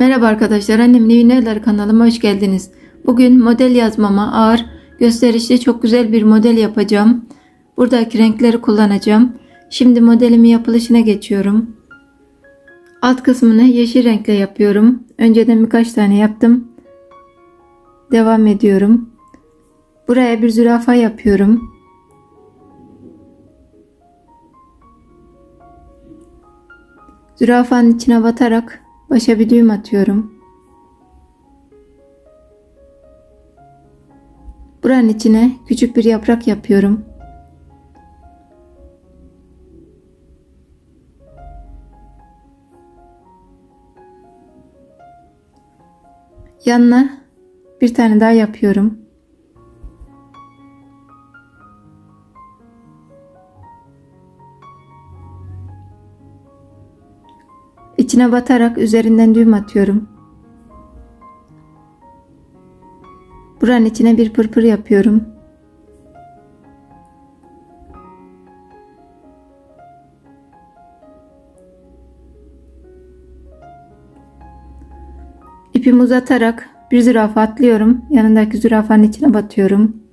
Merhaba arkadaşlar, Annemin Evi Neler kanalıma hoş geldiniz. Bugün model yazmama ağır, gösterişli çok güzel bir model yapacağım. Buradaki renkleri kullanacağım. Şimdi modelimin yapılışına geçiyorum. Alt kısmını yeşil renkle yapıyorum. Önceden birkaç tane yaptım. Devam ediyorum. Buraya bir zürafa yapıyorum. Zürafanın içine batarak başa bir düğüm atıyorum. Buranın içine küçük bir yaprak yapıyorum. Yanına bir tane daha yapıyorum. İçine batarak üzerinden düğüm atıyorum. Buranın içine bir pırpır yapıyorum. İpimi uzatarak bir zürafa atlıyorum. Yanındaki zürafanın içine batıyorum.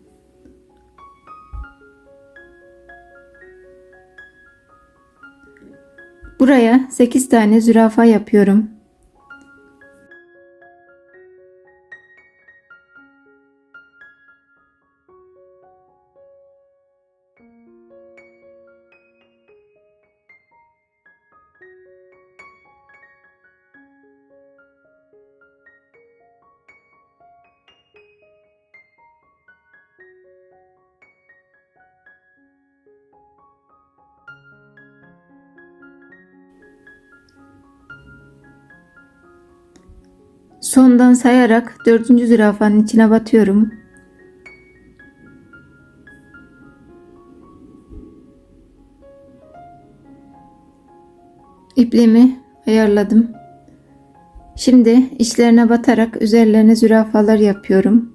Buraya 8 tane zürafa yapıyorum. Sondan sayarak dördüncü zürafanın içine batıyorum. İpliğimi ayarladım. Şimdi içlerine batarak üzerlerine zürafalar yapıyorum.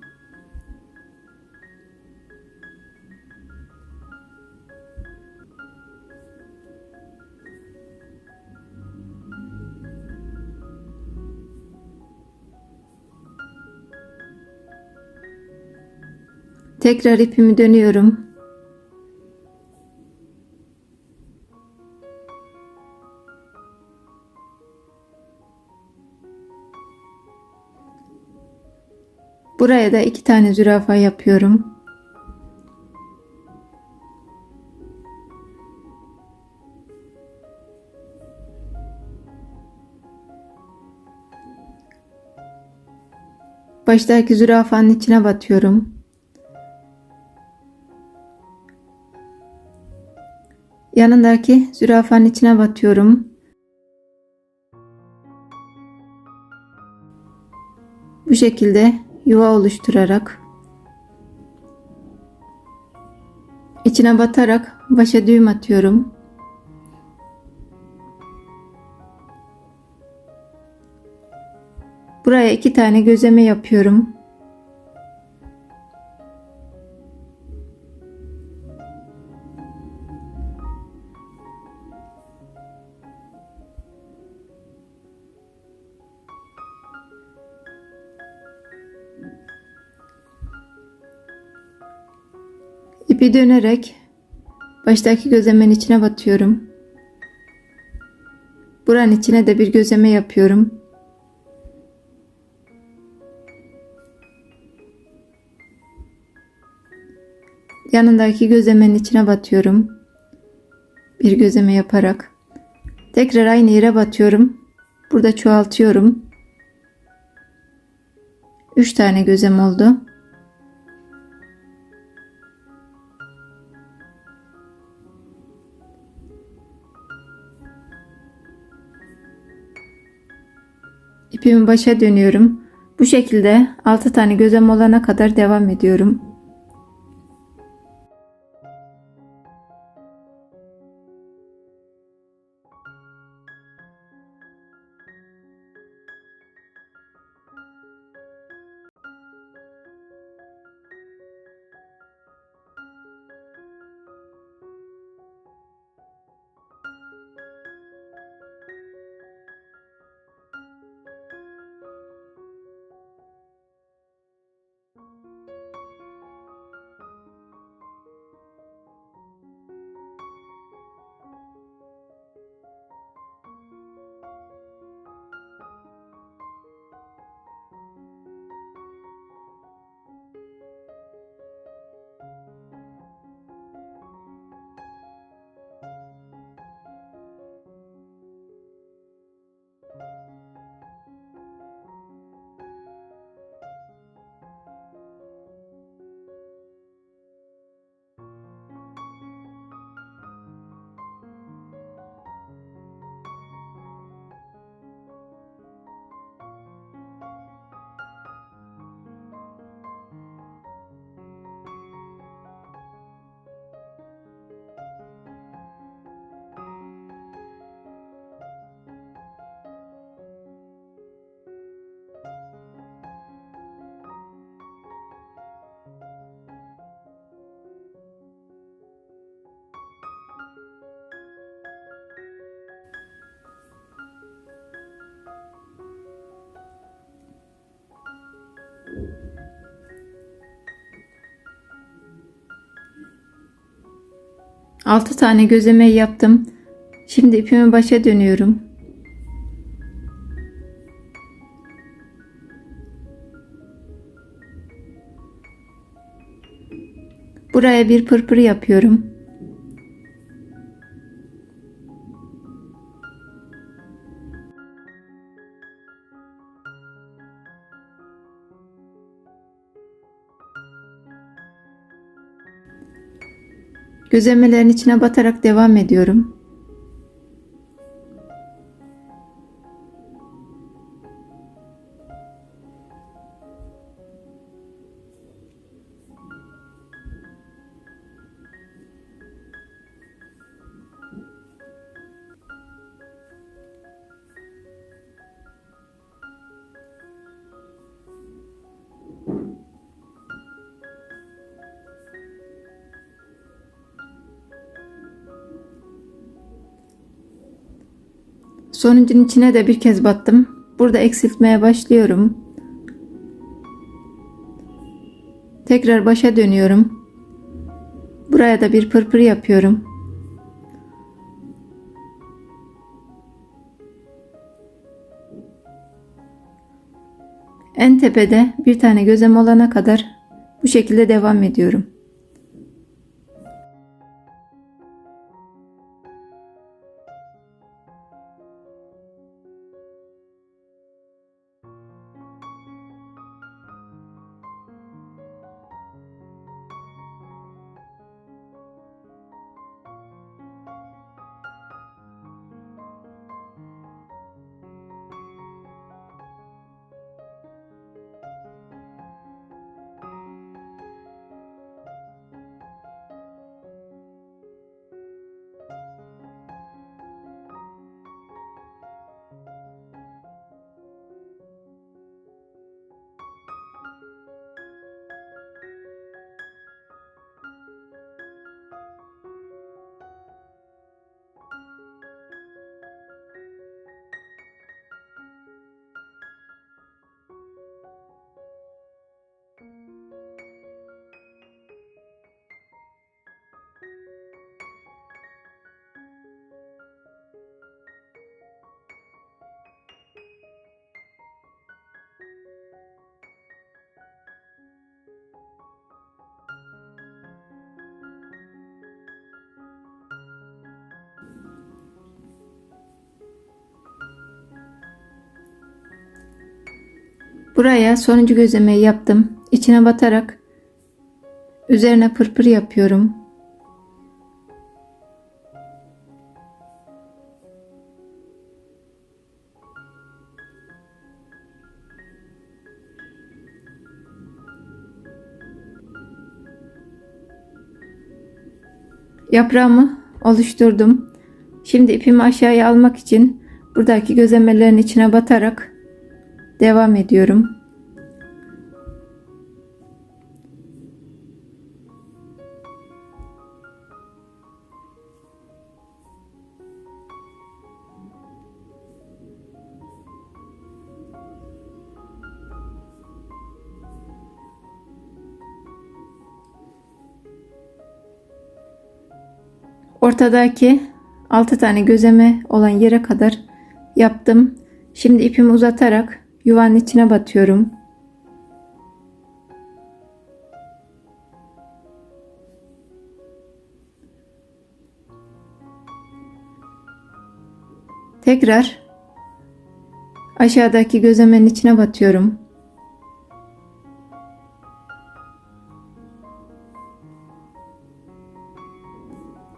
Tekrar ipimi dönüyorum. Buraya da iki tane zürafa yapıyorum. Baştaki zürafanın içine batıyorum. Yanındaki zürafanın içine batıyorum. Bu şekilde yuva oluşturarak içine batarak başa düğüm atıyorum. Buraya iki tane gözleme yapıyorum. İpi dönerek baştaki gözlemenin içine batıyorum. Buranın içine de bir gözleme yapıyorum. Yanındaki gözlemenin içine batıyorum. Bir gözleme yaparak tekrar aynı yere batıyorum. Burada çoğaltıyorum. 3 tane gözlem oldu. İpimi başa dönüyorum. Bu şekilde 6 tane gözlem olana kadar devam ediyorum. 6 tane gözleme yaptım. Şimdi ipimi başa dönüyorum. Buraya bir pırpır yapıyorum. Gözlemelerin içine batarak devam ediyorum. Sonuncun içine de bir kez battım. Burada eksiltmeye başlıyorum. Tekrar başa dönüyorum. Buraya da bir pırpır yapıyorum. En tepede bir tane gözem olana kadar bu şekilde devam ediyorum. Buraya sonuncu gözlemeyi yaptım. İçine batarak üzerine pırpır yapıyorum. Yaprağımı oluşturdum. Şimdi ipimi aşağıya almak için buradaki gözlemelerin içine batarak devam ediyorum. Ortadaki 6 tane gözeme olan yere kadar yaptım. Şimdi ipimi uzatarak yuvanın içine batıyorum. Tekrar aşağıdaki gözlemenin içine batıyorum.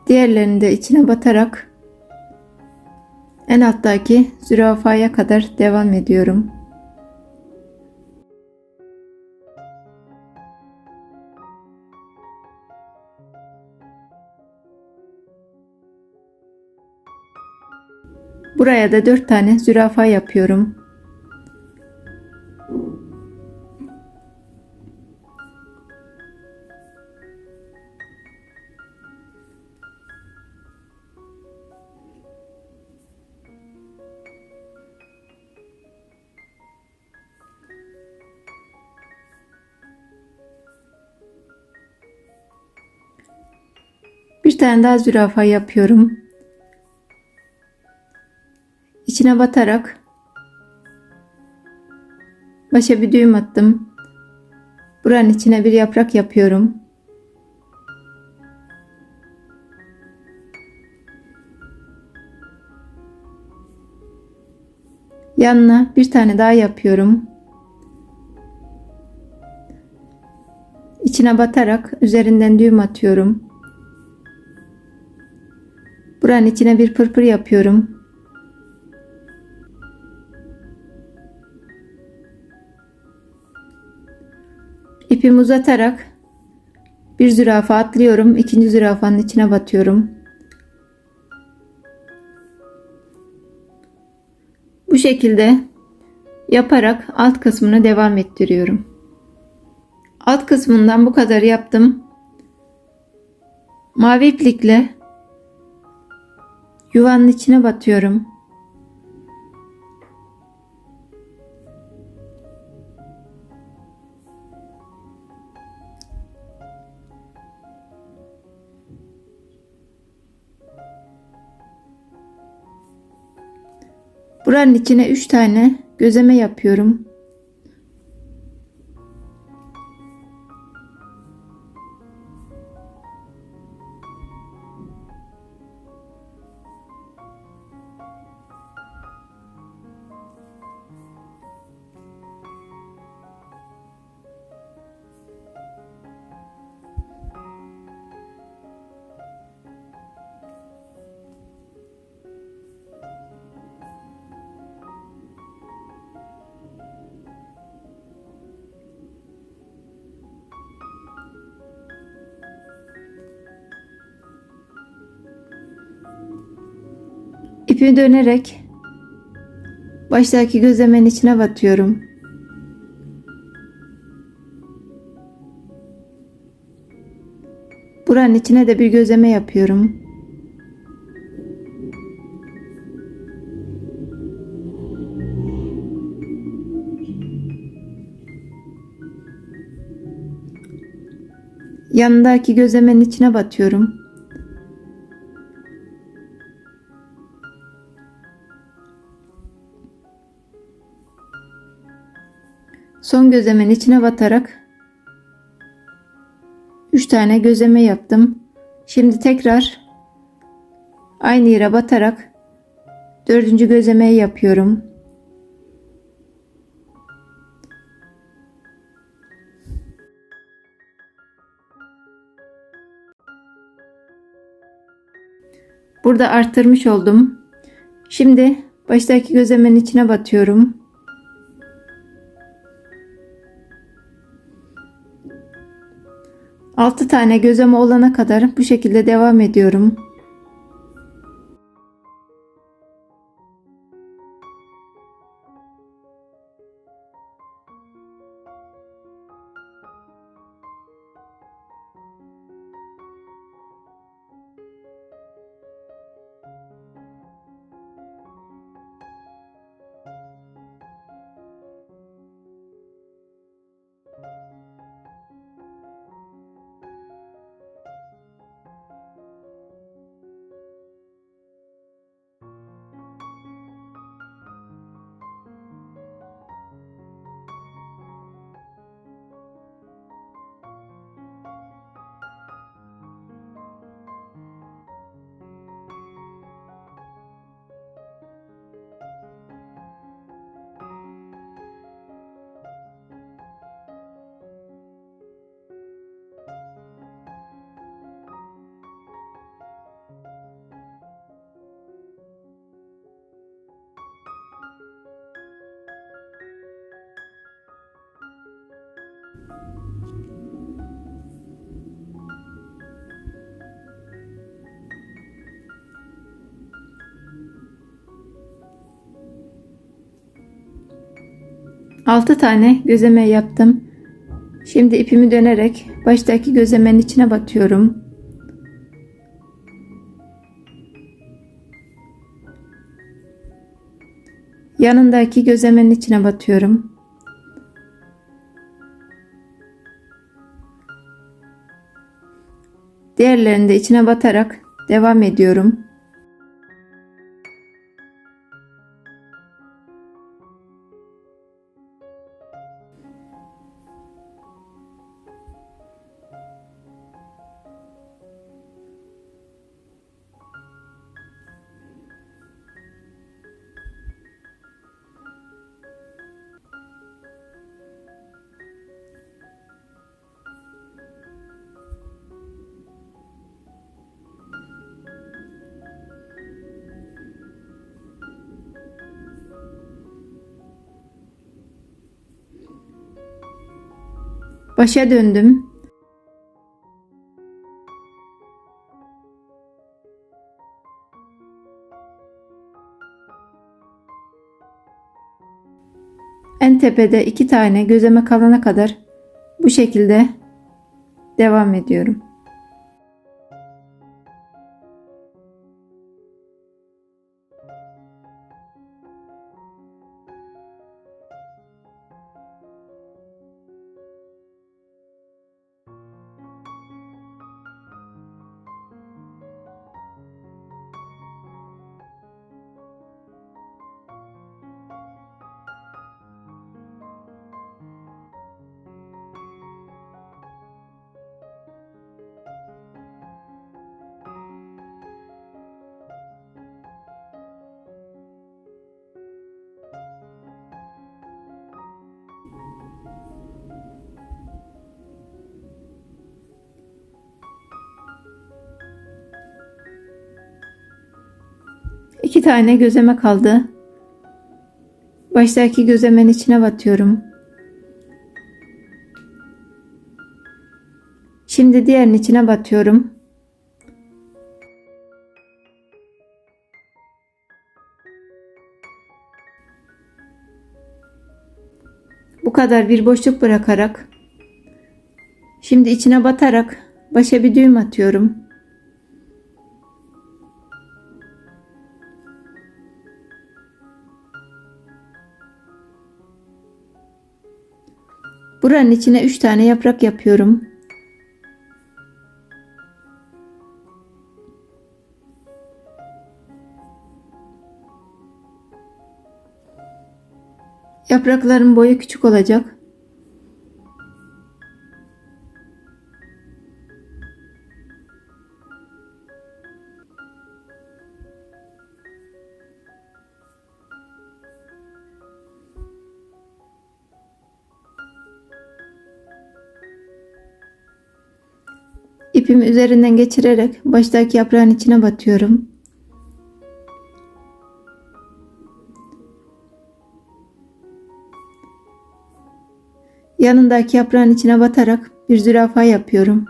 Diğerlerini de içine batarak en alttaki zürafaya kadar devam ediyorum. Buraya da 4 tane zürafa yapıyorum. Bir tane daha zürafa yapıyorum. İçine batarak başa bir düğüm attım. Buranın içine bir yaprak yapıyorum. Yanına bir tane daha yapıyorum. İçine batarak üzerinden düğüm atıyorum. Buranın içine bir pırpır yapıyorum. İpimi uzatarak bir zürafa atlıyorum. ikinci zürafanın içine batıyorum. Bu şekilde yaparak alt kısmını devam ettiriyorum. Alt kısmından bu kadar yaptım. Mavi iplikle yuvanın içine batıyorum. Buranın içine 3 tane gözeme yapıyorum. İpi dönerek baştaki gözlemenin içine batıyorum. Buranın içine de bir gözleme yapıyorum. Yanındaki gözlemenin içine batıyorum. Son gözlemenin içine batarak 3 tane gözleme yaptım. Şimdi tekrar aynı yere batarak dördüncü gözlemeyi yapıyorum. Burada arttırmış oldum. Şimdi baştaki gözlemenin içine batıyorum. Altı tane gözleme olana kadar bu şekilde devam ediyorum. Altı tane gözleme yaptım. Şimdi ipimi dönerek baştaki gözlemenin içine batıyorum. Yanındaki gözlemenin içine batıyorum. Diğer Diğerlerini de içine batarak devam ediyorum. Başa döndüm. En tepede iki tane gözeme kalana kadar bu şekilde devam ediyorum. İki tane gözeme kaldı. Baştaki gözemen içine batıyorum. Şimdi diğerinin içine batıyorum. Bu kadar bir boşluk bırakarak şimdi içine batarak başa bir düğüm atıyorum. Buranın içine 3 tane yaprak yapıyorum. Yaprakların boyu küçük olacak. İpimi üzerinden geçirerek baştaki yaprağın içine batıyorum. Yanındaki yaprağın içine batarak bir zürafa yapıyorum.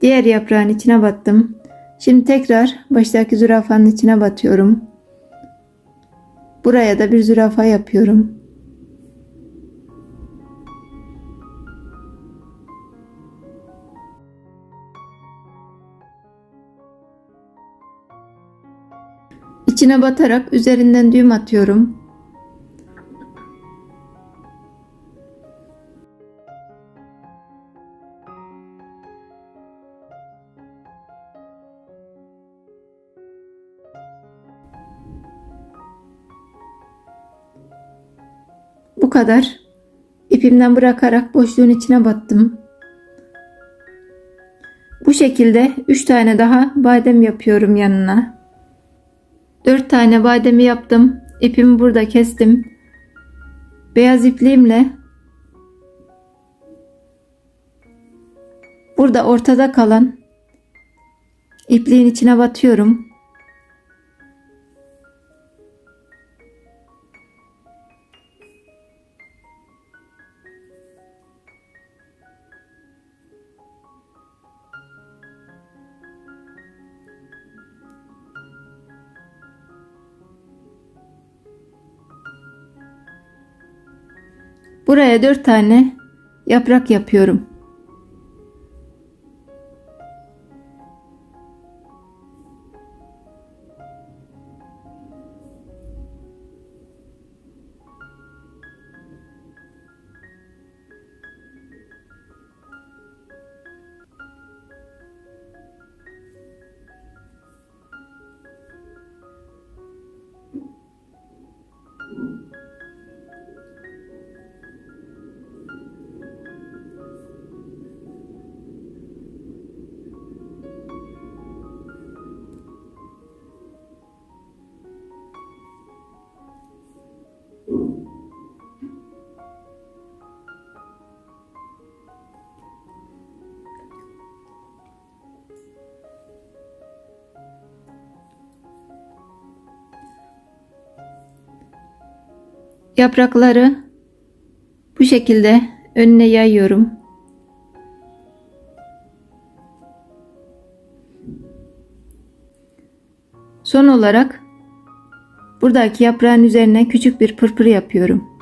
Diğer yaprağın içine battım. Şimdi tekrar baştaki zürafanın içine batıyorum. Buraya da bir zürafa yapıyorum. İçine batarak üzerinden düğüm atıyorum. Kadar. İpimden bırakarak boşluğun içine battım. Bu şekilde 3 tane daha badem yapıyorum yanına. 4 tane bademi yaptım. İpimi burada kestim. Beyaz ipliğimle burada ortada kalan ipliğin içine batıyorum. Buraya dört tane yaprak yapıyorum. Yaprakları bu şekilde önüne yayıyorum. Son olarak buradaki yaprağın üzerine küçük bir pırpır yapıyorum.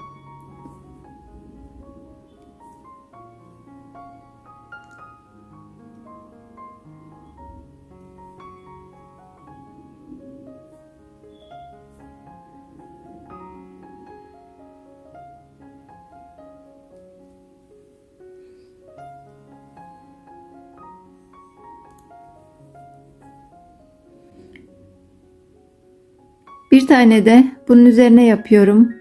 Bir tane de bunun üzerine yapıyorum.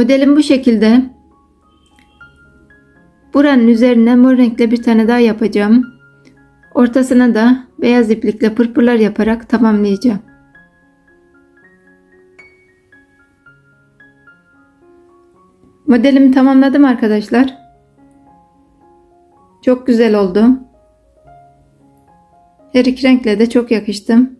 Modelim bu şekilde. Buranın üzerine mor renkle bir tane daha yapacağım. Ortasına da beyaz iplikle pırpırlar yaparak tamamlayacağım. Modelimi tamamladım arkadaşlar. Çok güzel oldu. Her iki renkle de çok yakıştım.